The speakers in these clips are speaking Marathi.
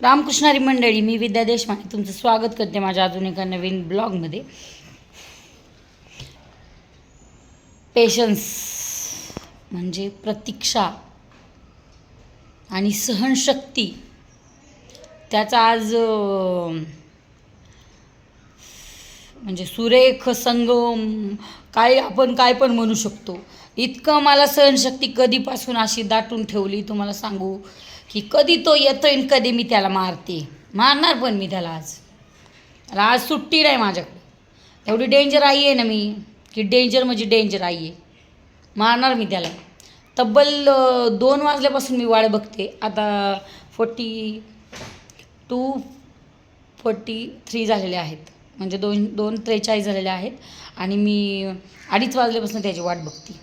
रामकृष्णारी मंडळी मी विद्या देशमाने तुमचं स्वागत करते माझ्या अजून एका नवीन ब्लॉगमध्ये. पेशन्स म्हणजे प्रतीक्षा आणि सहनशक्ती. त्याचा आज म्हणजे सुरेख संगम काय आपण काय पण म्हणू शकतो. इतकं मला सहनशक्ती कधीपासून अशी दाटून ठेवली तुम्हाला सांगू. की कधी तो येतोय आणि कधी मी त्याला मारते. मारणार पण मी त्याला आज. त्याला आज सुट्टी नाही माझ्याकडे. एवढी डेंजर आई आहे ना मी की डेंजर म्हणजे डेंजर आई आहे. मारणार मी त्याला. तब्बल दोन वाजल्यापासून मी वाट बघते. आता फोर्टी टू फोर्टी थ्री झालेले आहेत. म्हणजे दोन दोन त्रेचाळीस झालेले आहेत. आणि मी अडीच वाजल्यापासून त्याची वाट बघते.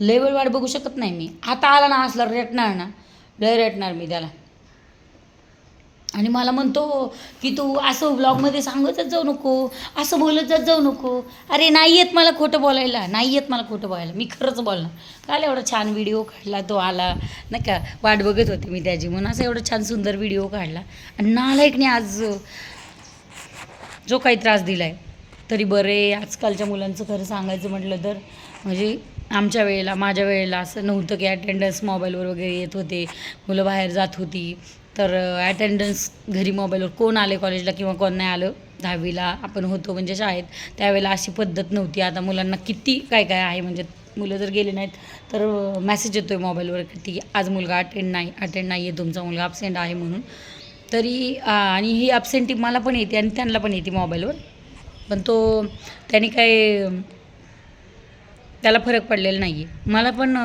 लय वाट बघू शकत नाही मी. आता आला ना असला रेटणार ना. रटणार मी त्याला. आणि मला म्हणतो की तू असं ब्लॉगमध्ये सांगतच जाऊ नको असं बोलतच जाऊ नको. अरे नाही येत मला खोटं बोलायला नाही येत मला खोटं बोलायला मी खरंच बोलणार. काल एवढा छान व्हिडिओ काढला तो आला नाही का वाट बघत होते मी त्याची म्हणून. असा एवढा छान सुंदर व्हिडिओ काढला. आणि नालायकने आज जो काही त्रास दिला आहे तरी बरे. आजकालच्या मुलांचं खरं सांगायचं म्हटलं तर म्हणजे आमच्या वेळेला माझ्या वेळेला असं नव्हतं की अटेंडन्स मोबाईलवर वगैरे येत होते. मुलं बाहेर जात होती. तर अटेंडन्स घरी मोबाईलवर कोण आले कॉलेजला किंवा कोण नाही आलं? दहावीला आपण होतो म्हणजे शाळेत. त्यावेळेला अशी पद्धत नव्हती. आता मुलांना किती काय काय आहे म्हणजे मुलं जर गेले नाहीत तर मेसेज येतो आहे मोबाईलवर की आज मुलगा अटेंड नाही अटेंड नाही आहे तुमचा मुलगा अब्सेंट आहे म्हणून. तरी आणि ही अब्सेंटी मला पण येते आणि त्यांना पण येते मोबाईलवर पण तो त्याने काय त्याला फरक पडलेला नाही आहे मला पण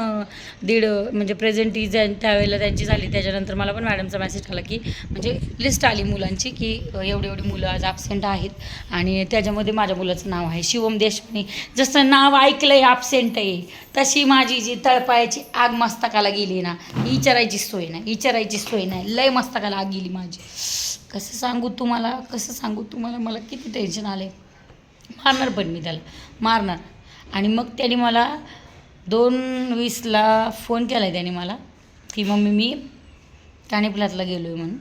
दीड म्हणजे प्रेझेंटी ज्या त्यावेळेला त्यांची झाली त्याच्यानंतर मला पण मॅडमचा मेसेज आला की म्हणजे लिस्ट आली मुलांची की एवढी एवढी मुलं आज ॲबसेंट आहेत. आणि त्याच्यामध्ये माझ्या मुलाचं नाव आहे शिवम देशपांडे जसं नाव ऐकलं आहे ॲबसेंट आहे तशी माझी जी तळपायाची आग मस्तकाला गेली ना विचारायची सोय नाही विचारायची सोय नाही. लय मस्तकाला आग गेली माझी. कसं सांगू तुम्हाला कसं सांगू तुम्हाला मला किती टेन्शन आलं मारणार पण मी त्याला. मारणार. आणि मग त्याने मला दोन वीसला फोन केला आहे त्याने मला की मम्मी मी काणेप्लातला गेलो आहे म्हणून.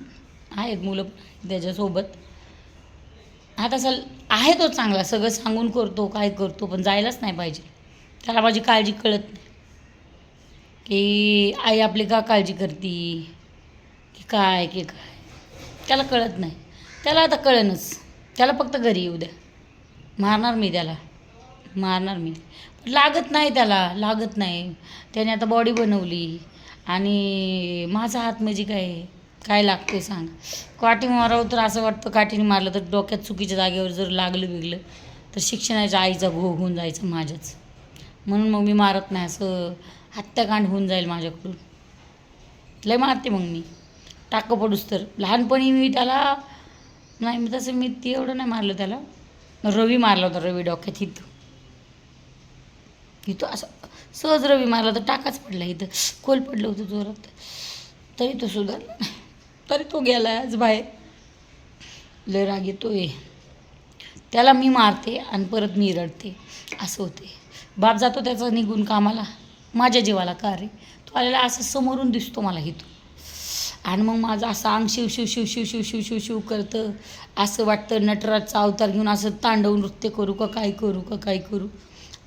आहेत मुलं त्याच्यासोबत. आता तसा आहे तो चांगला सगळं सांगून करतो काय करतो पण जायलाच नाही पाहिजे. त्याला माझी काळजी कळत नाही. की आई आपली का काळजी करते? की काय की काय? त्याला कळत नाही. त्याला आता कळनच. त्याला फक्त घरी येऊ द्या. मारणार मी त्याला. मारणार मी. लागत नाही त्याला लागत नाही. त्याने आता बॉडी बनवली. आणि माझा हात म्हणजे काय? काय लागते सांग. काठी मारावं तर असं वाटतं काठीने मारलं तर डोक्यात चुकीच्या जागेवर जर लागलं बिगलं तर शिक्षणाच्या आईचा घो होऊन जायचं माझ्याच. म्हणून मग मी मारत नाही. असं हत्याकांड होऊन जाईल माझ्याकडून. लय मारते मग मी. टाकं पडूस तर. लहानपणी मी त्याला नाही मी तसं मी ते एवढं नाही मारलं त्याला. रवी मारला होता रवी डोक्यात इथं इथं असं सहज रवी मारला तर टाकाच पडला इथं. खोल पडलं होतं जोरात. तरी तो सुधारला तरी तो गेला आज बाहेर. लय राग येतोय. त्याला मी मारते आणि परत मी रडते. असं होते. बाप जातो त्याचा निघून कामाला. माझ्या जीवाला का रे? तो आलेला असं समोरून दिसतो मला इथून. आणि मग माझं असं अंग शिव शिव शिव शिव शिव शिव शिव शिव करतं. असं वाटतं नटराजचा अवतार घेऊन असं तांडव नृत्य करू का काय करू का काय करू?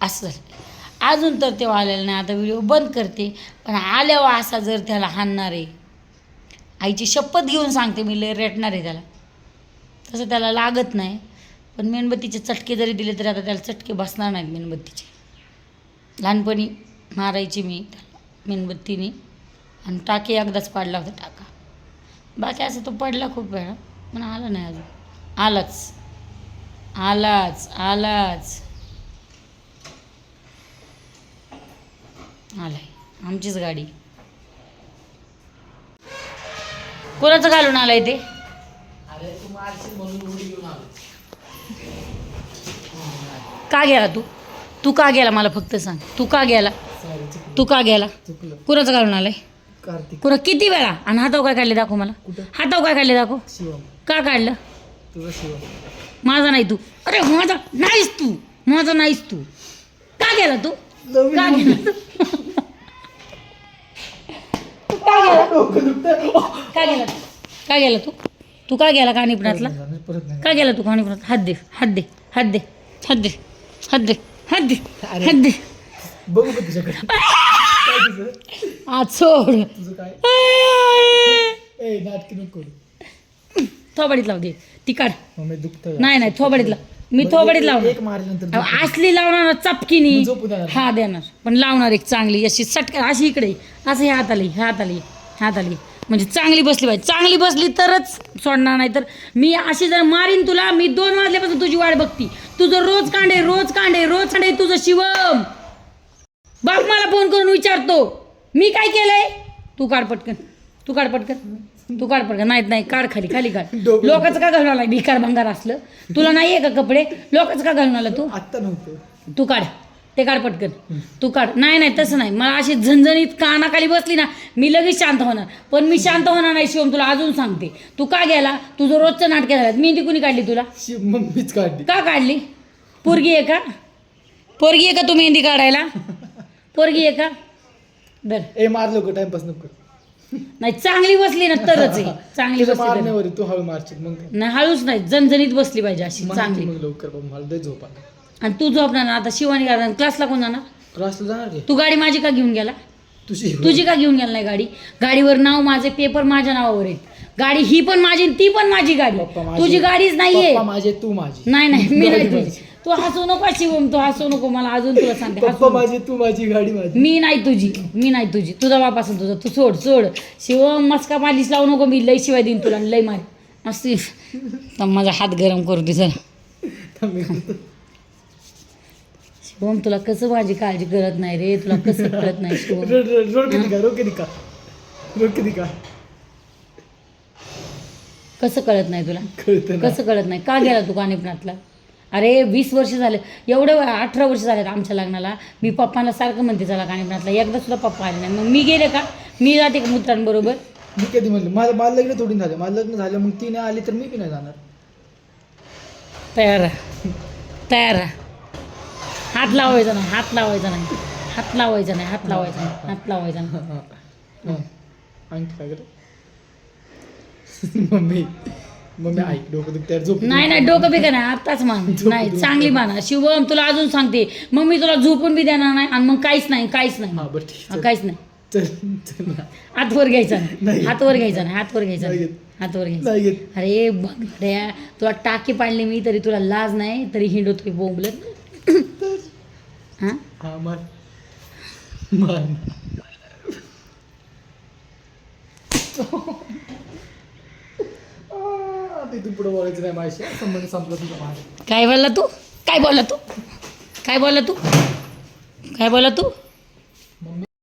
असं झालं. अजून तर तेव्हा आलेलं नाही आता व्हिडिओ बंद करते. पण आल्यावर असा जर त्याला हाणणार आहे. आईची शपथ घेऊन सांगते मी लय रेटणार आहे त्याला. तसं त्याला लागत नाही. पण मेणबत्तीचे चटके जरी दिले तरी आता त्याला चटके बसणार नाहीत मेणबत्तीचे. लहानपणी मारायची मी त्याला मेणबत्तीने आणि टाके एकदाच पाडला होता टाका. बाकी असं तो पडला खूप वेळा पण आला नाही अजून. आलाच. आलाच आलाच. आलाय. आमचीच गाडी. कोणाचं घालून आलाय ते? का गेला तू? तू का गेला? मला फक्त सांग. तू का गेला? तू का गेला? कुणाचं घालून आलाय? कुणा किती वेळा? आणि हाताव काय काढले दाखव मला. हाताव काय काढले दाखव. का काढलं? माझा नाही तू. अरे माझा नाहीस तू. माझा नाहीस तू. का गेला तू? काय गेला तू काय गेला तू तू काय गेला कानिपणातला काय गेला तू कानिपणात हात दे हात दे हात दे हात दे हात दे हात दे हात दे आज सोड थोबाडीत लावते ती काढ नाही नाही थोबाडीत लाव मी थोबाडीत लावणार. एक मारल्यानंतर अहो, असली लावणार चपकीनी. झोपू देणार. हा देणार. पण लावणार एक चांगली अशी सटका अशी इकडे. असं ह्या हाताली ह्या हाताली ह्या हाताली. म्हणजे चांगली बसली पाहिजे चांगली बसली तरच सोडणार नाही तर मी अशी जर मारीन तुला मी दोन वाजल्यापासून तुझी वाट बघती. तुझं रोज कांडे रोज कांडे रोज कांडे तुझं शिवम. बाप मला फोन करून विचारतो मी काय केलंय? तू काढ पटकन तू काढ पटकन. तू काढ पटकन नाही नाही काढ खाली खाली काढ. लोकांचं का घालून आलाय भिकार भंगार असलं? तुला नाही आहे का कपडे? लोकांचं का घालून आला तू? आत्ता नव्हतं. तू काढ. ते काढ पटकन. तू काढ. नाही नाही तसं नाही. मला अशी झणझणीत कानाखाली बसली ना मी लगेच शांत होणार. पण मी शांत होणार नाही शिवम तुला अजून सांगते. तू का गेला? तुझं रोजचं नाटक झालं मेहंदी कुणी काढली तुला? शिव मम्मीच काढली. का काढली? पोरगी आहे का? पोरगी आहे का तू मेहंदी काढायला? पोरगी आहे का? बर. ए मार लोक टाइमपास नको. नाही चांगली बसली ना तरच आहे. चांगली बसली तर. मारण्यावर आहे, तू हळू मारशील मग? नाही हळूच नाही झणझणीत बसली पाहिजे अशी चांगली. मग लवकर बाबा मला दे झोपा आणि तू झोपणार ना आता शिवानी गार्डन क्लासला कोण जाणार? क्लासला जाणार तू गाडी माझी का घेऊन गेला? तुझी तुझी का घेऊन गेला नाही गाडी? गाडीवर नाव माझे पेपर माझ्या नावावर आहेत. गाडी ही पण माझी आणि ती पण माझी गाडी. पप्पा माझे- तुझी गाडीच नाहीये. पप्पा माझे तू माझी. नाही नाही मी नाही तुझी. तू हसू नको शिवम तू हसू नको मला अजून तुला सांगते हसू पप्पा नको. माझे तू माझी गाडी माझी. मी नाही तुझी मी नाही तुझी तुझा बाप असेल तुझा तू सोड सोड. शिवम मस्का मालीस लावू नको मी लय शिवाय देईन तुला आणि लय मार. असते तर माझा हात गरम करू दे जरा थांब मी करतो. शिवम तुला कसं माझी काळजी करत नाही रे? तुला कसं कळत नाही शिवम? रोड रोड रोड किती का रोड किती का? रोड किती का? कसं कळत नाही तुला? कळतं ना. कसं कळत नाही? का गेला तू कानिपणातला? अरे वीस वर्ष झाले. एवढे अठरा वर्ष झालेत आमच्या लग्नाला. मी पप्पाला सारखं म्हणते चला कानिपणातला एकदा सुद्धा पप्पा आले नाही. मग मी गेले का? मी जाते का मित्रांबरोबर मी कधी म्हणलं माझं माझं लग्न थोडी झालं. माझं लग्न झालं मग ती नाही आली तर मी बी नाही जाणार. तयार राहा. तयार राहा. हात लावायचा नाही हात लावायचा नाही. हात लावायचा नाही हात लावायचा नाही. हात लावायचा नाही. आणखी काय करू? मम्मी मम्मी ऐक डोकं दुखत्यावर झोप नाही नाही डोकं बिका नाही आत्ताच मान नाही चांगली माना शिवम तुला अजून सांगते. मग मी तुला झोपून बी देणार नाही आणि मग काहीच नाही काहीच नाही. हा बरं ठीक हा, आहे. काहीच नाही. चल चल ना. हातवर घ्यायचा नाही. नाही. हातवर घ्यायचा नाही हातवर घ्यायचा नाही नाही. घेत. हातवर घ्यायचा नाही घेत अरे बघड्या तुला टाके पाडले मी तरी तुला लाज नाही तरी हिंडतोय बोंबलत. हा? हा मार मार आ, तिथून पुढे बोलायचं नाही माझ्याशी. संबंध संपला तुझा माझा. काय बोलला तू? काय बोलला तू? काय बोलला तू? काय बोलला तू?